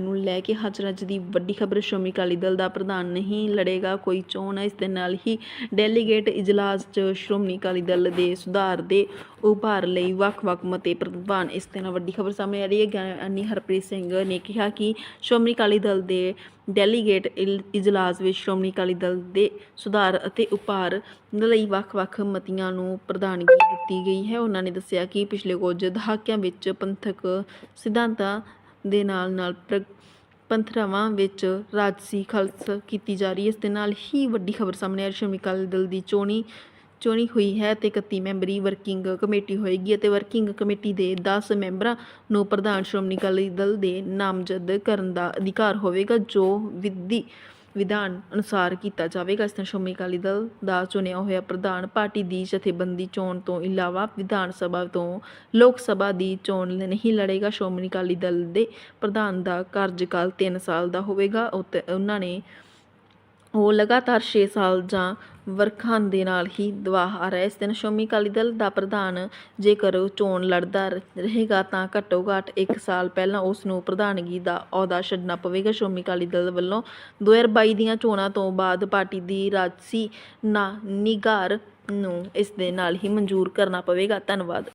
ਨੂੰ ਲੈ ਕੇ ਹਜਰਜ ਦੀ ਵੱਡੀ ਖਬਰ ਸ਼੍ਰੋਮਣੀ ਅਕਾਲੀ ਦਲ ਦਾ ਪ੍ਰਧਾਨ ਨਹੀਂ ਲੜੇਗਾ। ਕੋਈ ਚੋਣ ਇਸ ਦੇ ਨਾਲ ਹੀ ਡੈਲੀਗੇਟ ਇਜਲਾਸ 'ਚ ਸ਼੍ਰੋਮਣੀ ਅਕਾਲੀ ਦਲ ਦੇ ਸੁਧਾਰ ਦੇ ਉਭਾਰ ਲਈ ਵੱਖ-ਵੱਖ ਮਤੇ ਪ੍ਰਵਾਨ ਇਸ ਦੇ ਨਾਲ ਵੱਡੀ ਖਬਰ ਸਾਹਮਣੇ ਆ ਰਹੀ ਹੈ। ਗਿਆਨੀ ਹਰਪ੍ਰੀਤ ਸਿੰਘ ਨੇ ਕਿਹਾ ਕਿ ਸ਼੍ਰੋਮਣੀ ਅਕਾਲੀ ਦਲ ਦੇ ਡੈਲੀਗੇਟ ਇਜਲਾਸ ਵਿੱਚ ਸ਼੍ਰੋਮਣੀ ਅਕਾਲੀ ਦਲ ਦੇ ਸੁਧਾਰ ਅਤੇ ਉਪਾਰ ਲਈ ਵੱਖ-ਵੱਖ ਮਤੀਆਂ ਨੂੰ ਪ੍ਰਧਾਨਗੀ ਦਿੱਤੀ ਗਈ ਹੈ। ਉਹਨਾਂ ਨੇ ਦੱਸਿਆ ਕਿ ਪਿਛਲੇ ਕੁਝ ਦਹਾਕਿਆਂ ਵਿੱਚ ਪੰਥਕ ਸਿਧਾਂਤਾਂ ਦੇ ਨਾਲ ਨਾਲ ਪ੍ਰ- ਪੰਥਰਾਵਾਂ ਵਿੱਚ ਰਾਜਸੀ ਖਲਸ ਕੀਤੀ ਜਾ ਰਹੀ ਹੈ। ਇਸ ਦੇ ਨਾਲ ਹੀ ਵੱਡੀ ਖਬਰ ਸਾਹਮਣੇ ਆ ਰਹੀ ਸ਼੍ਰੋਮਣੀ ਅਕਾਲੀ ਦਲ ਦੀ ਚੋਣੀ ਚੋਣੀ ਹੋਈ ਹੈ ਤੇ 31 ਮੈਂਬਰੀ ਵਰਕਿੰਗ ਕਮੇਟੀ ਹੋਏਗੀ ਅਤੇ ਵਰਕਿੰਗ ਕਮੇਟੀ ਦੇ 10 ਮੈਂਬਰਾਂ ਨੂੰ ਪ੍ਰਧਾਨ ਸ਼੍ਰੋਮਣੀ ਅਕਾਲੀ ਦਲ ਦੇ ਨਾਮਜ਼ਦ ਕਰਨ ਦਾ ਅਧਿਕਾਰ ਹੋਵੇਗਾ, ਜੋ ਵਿਧੀ ਵਿਧਾਨ ਅਨੁਸਾਰ ਕੀਤਾ ਜਾਵੇਗਾ। ਇਸ ਤਰ੍ਹਾਂ ਸ਼੍ਰੋਮਣੀ ਅਕਾਲੀ ਦਲ ਦਾ ਚੁਣਿਆ ਹੋਇਆ ਪ੍ਰਧਾਨ ਪਾਰਟੀ ਦੀ ਜਥੇਬੰਦੀ ਚੋਣ ਤੋਂ ਇਲਾਵਾ ਵਿਧਾਨ ਸਭਾ ਤੋਂ ਲੋਕ ਸਭਾ ਦੀ ਚੋਣ ਨਹੀਂ ਲੜੇਗਾ। ਸ਼੍ਰੋਮਣੀ ਅਕਾਲੀ ਦਲ ਦੇ ਪ੍ਰਧਾਨ ਦਾ ਕਾਰਜਕਾਲ 3 ਸਾਲ ਦਾ ਹੋਵੇਗਾ। ਉਤ- ਉਹਨਾਂ ਨੇ ਉਹ ਲਗਾਤਾਰ ਛੇ ਸਾਲ ਜਾਂ ਵਰਖਾਂ ਦੇ ਨਾਲ ਹੀ ਦਵਾਹ ਆ ਰਿਹਾ ਇਸ ਦਿਨ ਸ਼੍ਰੋਮਣੀ ਅਕਾਲੀ ਦਲ ਦਾ ਪ੍ਰਧਾਨ ਜੇਕਰ ਚੋਣ ਲੜਦਾ ਰਹੇਗਾ ਤਾਂ ਘੱਟੋ ਘੱਟ 1 ਸਾਲ ਪਹਿਲਾਂ ਉਸ ਨੂੰ ਪ੍ਰਧਾਨਗੀ ਦਾ ਅਹੁਦਾ ਛੱਡਣਾ ਪਵੇਗਾ। ਸ਼੍ਰੋਮਣੀ ਅਕਾਲੀ ਦਲ ਵੱਲੋਂ 2022 ਦੀਆਂ ਚੋਣਾਂ ਤੋਂ ਬਾਅਦ ਪਾਰਟੀ ਦੀ ਰਾਜਸੀ ਨਾ, ਨਿਗਾਰ ਨੂੰ ਇਸ ਦੇ ਨਾਲ ਹੀ ਮਨਜ਼ੂਰ ਕਰਨਾ ਪਵੇਗਾ। ਧੰਨਵਾਦ।